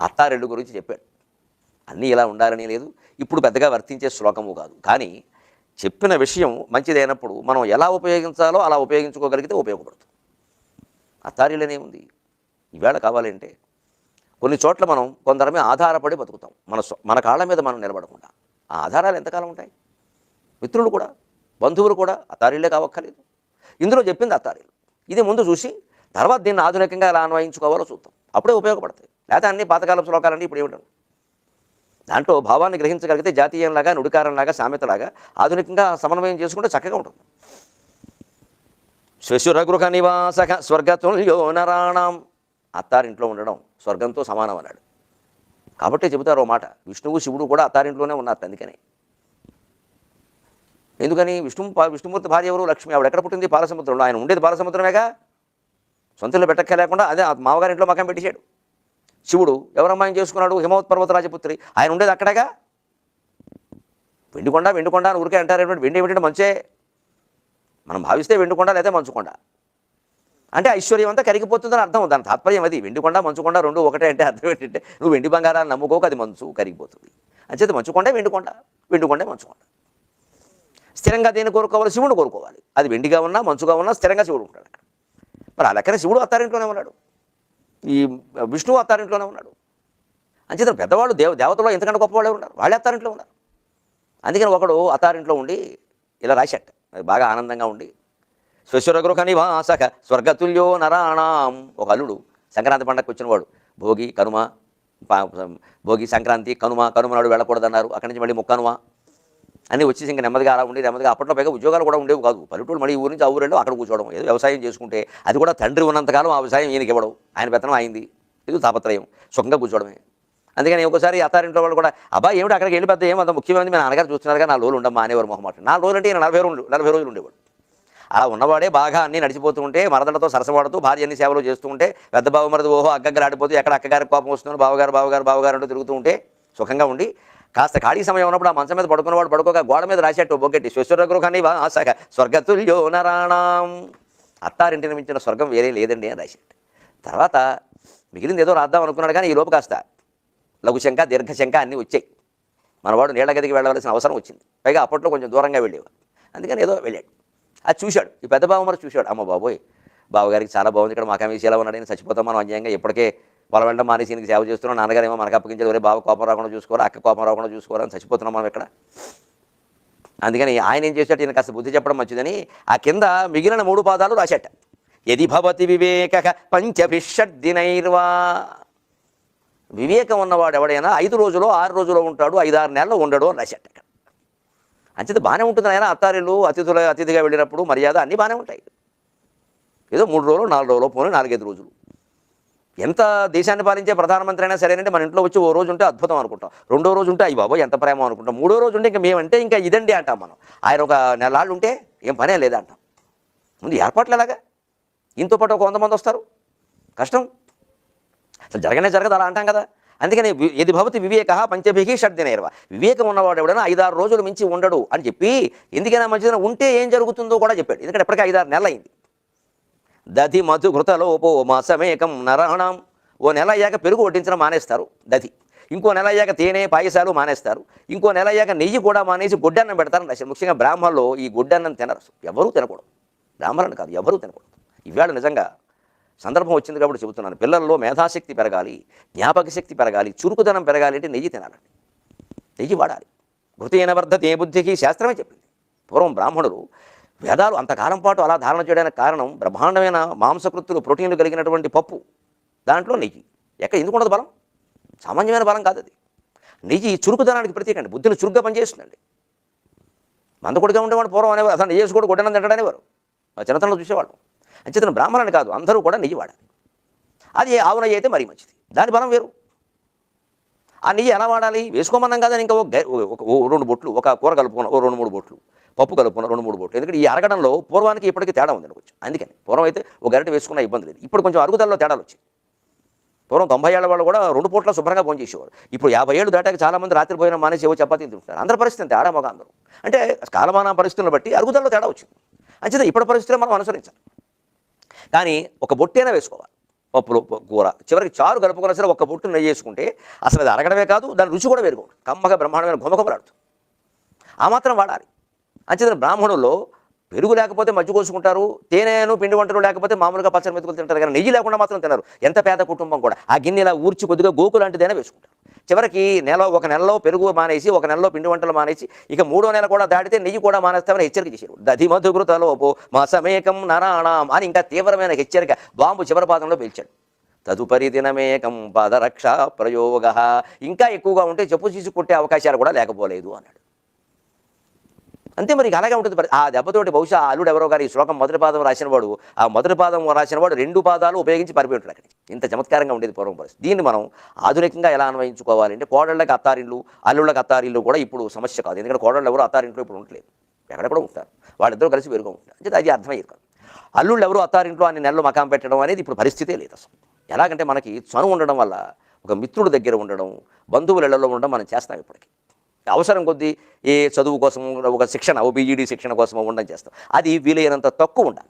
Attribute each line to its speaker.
Speaker 1: అత్తారెళ్ళు గురించి చెప్పాడు. అన్నీ ఇలా ఉండాలని లేదు. ఇప్పుడు పెద్దగా వర్తించే శ్లోకము కాదు. కానీ చెప్పిన విషయం మంచిదైనప్పుడు మనం ఎలా ఉపయోగించాలో అలా ఉపయోగించుకోగలిగితే ఉపయోగపడుతుంది. అత్తారీలనే ఉంది. ఈవేళ కావాలంటే కొన్ని చోట్ల మనం కొందరి మీద ఆధారపడి బతుకుతాం. మన మన కాళ్ళ మీద మనం నిలబడకుండా. ఆ ఆధారాలు ఎంతకాలం ఉంటాయి? మిత్రులు కూడా బంధువులు కూడా అత్తారిళ్ళే కావక్కర్లేదు. ఇందులో చెప్పింది అత్తారిల్లు. ఇది ముందు చూసి తర్వాత దీన్ని ఆధునికంగా ఎలా అన్వయించుకోవాలో చూద్దాం. అప్పుడే ఉపయోగపడతాయి. లేకపోతే అన్ని పాతకాలపు శ్లోకాలన్నీ ఇప్పుడు ఇవ్వడం దాంట్లో భావాన్ని గ్రహించగలిగితే జాతీయంలాగా నుడికారంలాగా సామెతలాగా ఆధునికంగా సమన్వయం చేసుకుంటే చక్కగా ఉంటుంది. శశురగృహ నివాసక స్వర్గతుల్యో నరాణం. అత్తారింట్లో ఉండడం స్వర్గంతో సమానం అన్నాడు. కాబట్టి చెబుతారు మాట విష్ణువు శివుడు కూడా అత్తారింట్లోనే ఉన్నారు అందుకని. ఎందుకని? విష్ణు విష్ణుమూర్తి భార్య ఎవరు? లక్ష్మి. ఆవిడ ఎక్కడ పుట్టింది? పాలసముద్రంలో. ఆయన ఉండేది పాలసముద్రమేగా? సొంతలో పెట్టక్క లేకుండా అదే మామగారింట్లో మకం పెట్టేశాడు. శివుడు ఎవరమ్మాయిని చేసుకున్నాడు? హిమవత్ పర్వత రాజపుత్రి. ఆయన ఉండేది అక్కడగా? వెండికొండ వెండికొండ అని ఊరికే అంటారు. వెండి ఏమిటంటే మంచే. మనం భావిస్తే వెండికొండ లేదా మంచుకొండ. అంటే ఐశ్వర్యం అంతా కరిగిపోతుందని అర్థం. దాని తాత్పర్యం అది. వెండికొండ మంచుకొండ రెండు ఒకటే అంటే అర్థం ఏంటంటే నువ్వు వెండి బంగారాన్ని నమ్ముకోక అది మంచు కరిగిపోతుంది. అంచేది మంచుకొండే వెండికొండ వెండికొండే మంచుకొండ. స్థిరంగా దేన్ని కోరుకోవాలి? శివుడు కోరుకోవాలి. అది వెండిగా ఉన్నా మంచుగా ఉన్నా స్థిరంగా శివుడు ఉంటాడు మరి ఆ లెక్కన శివుడు అత్తారింట్లోనే ఉన్నాడు. ఈ విష్ణువు అత్తారింట్లోనే ఉన్నాడు. అంచేత పెద్దవాళ్ళు దేవ దేవతలో ఎంతకంటే గొప్పవాళ్ళే ఉన్నారు. వాళ్ళే అత్తారింట్లో ఉన్నారు. అందుకని ఒకడు అత్తారింట్లో ఉండి ఇలా రాశాట అది బాగా ఆనందంగా ఉండి స్వశ్వరగృహ నివాసక స్వర్గతుల్యో నరాణాం ఒక అల్లుడు సంక్రాంతి పండగకు వచ్చినవాడు. భోగి కనుమ భోగి సంక్రాంతి కనుమ కనుమ నాడు వెళ్ళకూడదన్నారు. అక్కడి నుంచి మళ్ళీ ముక్కనుమ అన్నీ వచ్చేసి ఇంకా నెమ్మదిగా అలా ఉండేది. నెమ్మదిగా అప్పట్లో పైగా ఉద్యోగాలు కూడా ఉండేవి కాదు. పల్లెటూరు మళ్ళీ ఊరి నుంచి ఆ ఊరు అక్కడ కూర్చోవడం. ఏదో వ్యవసాయం చేసుకుంటే అది కూడా తండ్రి ఉన్నంతకాలం ఆ వ్యవసాయం ఈయనకి ఇవ్వడం. ఆయన పెత్తనం అయింది. ఇది తాపత్రయం. సుఖంగా కూర్చోవడమే. అందుకని ఒకసారి అత్తారింట్లో వాళ్ళు కూడా అబ్బా ఏమిటి అక్కడికి వెళ్ళి పెద్ద ఏమంత ముఖ్యమైనది? మీ నాన్నగారు చూస్తున్నారుగా నా రోజులు ఉండమ్మా అనేవారు మొహమాట. నా రోజులు అంటే నలభై రోజులు నలభై రోజులు ఉండేవాడు. అలా ఉన్నవాడే బాగా అన్నీ నడిచిపోతూ ఉంటే మరదలతో సరసవాడుతూ భార్య అన్ని సేవలు చేస్తూ ఉంటే పెద్ద బావ మరది ఓహో అగ్గగ్గర ఆడిపోతూ ఎక్కడ అక్కగారి కోపం వస్తున్నాడు బావగారు బావగారు బావగారు అంటూ తిరుగుతూ ఉంటే సుఖంగా ఉండి కాస్త ఖాళీ సమయం ఉన్నప్పుడు ఆ మంచం మీద పడుకున్నవాడు పడుకోక గోడ మీద రాసేట్టు బొగ్గెట్టి స్వశ్వర గృహాన్ని స్వర్గతుల్యో నరాణం అత్తారింటిని మించిన స్వర్గం వేరే లేదండి అని రాసేట్టు. తర్వాత మిగిలింది ఏదో రాద్దాం అనుకున్నాడు కానీ ఈ లోపు కాస్త లఘుశంక దీర్ఘశంక అన్నీ వచ్చాయి. మనవాడు నీళ్ళ గదికి వెళ్ళవలసిన అవసరం వచ్చింది. పైగా అప్పట్లో కొంచెం దూరంగా వెళ్ళేవాడు. అందుకని ఏదో వెళ్ళాడు. అది చూశాడు. ఈ పెద్ద బావ మరి చూశాడు. అమ్మ బాబోయ్ బావగారికి చాలా బాగుంది. ఇక్కడ మాకేమీ ఎలా ఉన్నాడని చచ్చిపోతాం మనం అన్యాయంగా ఇప్పటికే వాళ్ళ వెంట మానేసి ఈయనకి సేవ చేస్తున్నాం. నాన్నగారు ఏమో మనకు అప్పగించారు. ఒరే బావ కోపం రాకుండా చూసుకోరా? అక్క కోపం రాకుండా చూసుకోవాలని చచ్చిపోతున్నాం మనం ఇక్కడ. అందుకని ఆయన ఏం చేశాడు? ఈయన కాస్త బుద్ధి చెప్పడం మంచిదని ఆ కింద మిగిలిన మూడు పాదాలు రాశాట. యది భవతి వివేక పంచభిషడ్దినైర్వా వివేకం ఉన్నవాడు ఎవడైనా ఐదు రోజులు ఆరు రోజులో ఉంటాడు ఐదారు నెలలు ఉండడు అని రాశాట అక్కడ. అంచేత బాగానే ఉంటుంది ఆయన అత్తారిల్లు అతిథుల అతిథిగా వెళ్ళినప్పుడు మర్యాద అన్నీ బాగానే ఉంటాయి. ఏదో మూడు రోజులు నాలుగు రోజులు పోనీ నాలుగైదు రోజులు. ఎంత దేశాన్ని పాలించే ప్రధానమంత్రి అయినా సరేనంటే మన ఇంట్లో వచ్చి ఓ రోజు ఉంటే అద్భుతం అనుకుంటాం. రెండో రోజు ఉంటే అయ్యి బాబో ఎంత ప్రేమ అనుకుంటాం. మూడో రోజు ఉంటే ఇంకా మేమంటే ఇంకా ఇదండి అంటాం మనం. ఆయన ఒక నెలాళ్ళు ఉంటే ఏం పనే లేదంటాం. ముందు ఏర్పాట్లు ఎలాగా? ఇంతో పాటు ఒక వంద మంది వస్తారు. కష్టం. అసలు జరగనే జరగదు అలా అంటాం కదా. అందుకని ఎది ఇది భవతి వివేక పంచభిహి షడ్దినైర్వ. వివేకం ఉన్నవాడు ఎవడైనా ఐదారు రోజులు మించి ఉండడు అని చెప్పి ఎందుకైనా మంచిదైనా ఉంటే ఏం జరుగుతుందో కూడా చెప్పాడు. ఎందుకంటే ఎప్పటికీ ఐదారు నెలలు అయింది దధి మధు ఘృతలోపో మసమేకం నరాణం. ఓ నెల అయ్యాక పెరుగు వడ్డించడం మానేస్తారు దధి. ఇంకో నెల అయ్యాక తేనె పాయసాలు మానేస్తారు. ఇంకో నెల అయ్యాక నెయ్యి కూడా మానేసి గుడ్డన్నం పెడతారని రాశారు ముఖ్యంగా బ్రాహ్మణులు ఈ గుడ్డన్నం తినరు. ఎవరూ తినకూడదు. బ్రాహ్మణులు కాదు ఎవరూ తినకూడదు. ఇవాళ నిజంగా సందర్భం వచ్చింది కాబట్టి చెబుతున్నాను. పిల్లల్లో మేధాశక్తి పెరగాలి జ్ఞాపక శక్తి పెరగాలి చురుకుదనం పెరగాలి అంటే నెయ్యి తినాలండి. నెయ్యి వాడాలి. ఘృతేన వర్ధతే బుద్ధికి శాస్త్రమే చెప్పింది. పూర్వం బ్రాహ్మణులు వేదాలు అంతకాలం పాటు అలా ధారణ చేయడానికి కారణం బ్రహ్మాండమైన మాంసకృత్తులు ప్రోటీన్లు కలిగినటువంటి పప్పు. దాంట్లో నెయ్యి. ఎక్కడ ఎందుకు ఉండదు బలం? సామాన్యమైన బలం కాదు అది. నెయ్యి చురుకుదనానికి ప్రతీక అండి బుద్ధిని చురుగ్గా పనిచేస్తుందండి. మందకొడిగా ఉండేవాడు పూర్వం అనేవారు. అసలు నెయ్యి కూడా గొడ్డనం తింటాడనేవారు మా చిన్నతనంలో చూసేవాళ్ళు. అంచేతను బ్రాహ్మణుని కాదు. అందరూ కూడా నెయ్యి వాడాలి. అది ఆవు నెయ్యి అయితే మరీ మంచిది. దాని బలం వేరు. ఆ నెయ్యి ఎలా వాడాలి? వేసుకోమన్నాం కదా ఇంకా ఒక ఒక- రెండు బొట్లు. ఒక కూర కలుపుకున్న. ఓ రెండు మూడు బొట్లు. పప్పు కలుపుకున్న రెండు మూడు బోట్లు. ఎందుకంటే ఈ అరగడంలో పూర్వానికి ఇప్పటికీ తేడా ఉంది కొంచెం అందుకని పూర్వం అయితే ఒక గరిట వేసుకున్న ఇబ్బంది లేదు. ఇప్పుడు కొంచెం అరుగుదలలో తేడాలు వచ్చాయి. పూర్వం తొంభై ఏళ్ళ వాళ్ళు కూడా రెండు పూట్ల శుభ్రంగా భోంచేసేవారు ఇప్పుడు యాభై ఏళ్ళు దాటాక చాలా మంది రాత్రి భోజనం మానేసి ఏవో చపాతీలు తింటున్నారు. అందరి పరిస్థితి అంతే ఆడ అందరూ. అంటే కాలమాన పరిస్థితులను బట్టి అరుగుదలలో తేడా వచ్చింది. అంచేత ఇప్పటి పరిస్థితులు మనం అనుసరించాలి. కానీ ఒక బొట్టైనా వేసుకోవాలి. పప్పులు కూర. చివరికి చారు కలుపుకున్న సరే ఒక్క బొట్టు నెయ్యి వేసుకుంటే అసలు అది అరగడమే కాదు దాని రుచి కూడా వేరుగా కమ్మగా బ్రహ్మాండమైన గుమగుమలాడుతుంది ఆ మాత్రం వాడాలి. అంచేత బ్రాహ్మణుల్లో పెరుగు లేకపోతే మజ్జి కోసుకుంటారు తేనెను పిండి వంటలు లేకపోతే మామూలుగా పచ్చడి మెతుకులు తింటారు కానీ నెయ్యి లేకుండా మాత్రం తినరు. ఎంత పేద కుటుంబం కూడా. ఆ గిన్నె ఇలా ఊర్చి కొద్దిగా గోకు లాంటిదైనా వేసుకుంటారు. చివరికి నెల ఒక నెలలో పెరుగు మానేసి ఒక నెలలో పిండి వంటలు మానేసి ఇక మూడో నెల కూడా దాటితే నెయ్యి కూడా మానేస్తామని హెచ్చరిక చేశారు. దధి మధుకృతలోపో మా సమేకం నరాణం అని ఇంకా తీవ్రమైన హెచ్చరిక బాంబు చివరి పాదంలో పేల్చాడు. తదుపరి దినమేకం పదరక్ష ప్రయోగ. ఇంకా ఎక్కువగా ఉంటే చెప్పు తీసుకుంటే అవకాశాలు కూడా లేకపోలేదు అన్నాడు. అంతే మరి అలాగే ఉంటుంది మరి. ఆ దెబ్బతోటి బహుశా అల్లుడు ఎవరో గారు ఈ శ్లోకం మొదటి పాదం రాసినవాడు ఆ మొదటి పాదం రాసినవాడు రెండు పాదాలు ఉపయోగించి పరిపోయి ఉంటాడు అక్కడ ఇంత చమత్కారంగా ఉండేది పూర్వం పరిస్థితి. దీన్ని మనం ఆధునికంగా ఎలా అన్వయించుకోవాలంటే కోడళ్ళకి అత్తారిళ్ళు అల్లుళ్ళకి అత్తారిళ్ళు కూడా ఇప్పుడు సమస్య కాదు. ఎందుకంటే కోడళ్ళు ఎవరు అత్తారింట్లో ఇప్పుడు ఉండలేదు ఎక్కడెక్కడ ఉంటారు. వాళ్ళిద్దరూ కలిసి వేరుగా ఉంటారు. అంటే అది అర్థమయ్యేది కాదు. అల్లుళ్ళు ఎవరు అత్తారింట్లో అన్ని నెలలు మకాం పెట్టడం అనేది ఇప్పుడు పరిస్థితే లేదు అసలు. ఎలాగంటే మనకి చను ఉండడం వల్ల ఒక మిత్రుడి దగ్గర ఉండడం బంధువుల ఇళ్ళలో ఉండడం మనం చేస్తాం ఇప్పటికి. అవసరం కొద్దీ ఏ చదువు కోసం ఒక శిక్షణ ఓ శిక్షణ కోసం ఉండడం చేస్తాం. అది వీలైనంత తక్కువ ఉండాలి.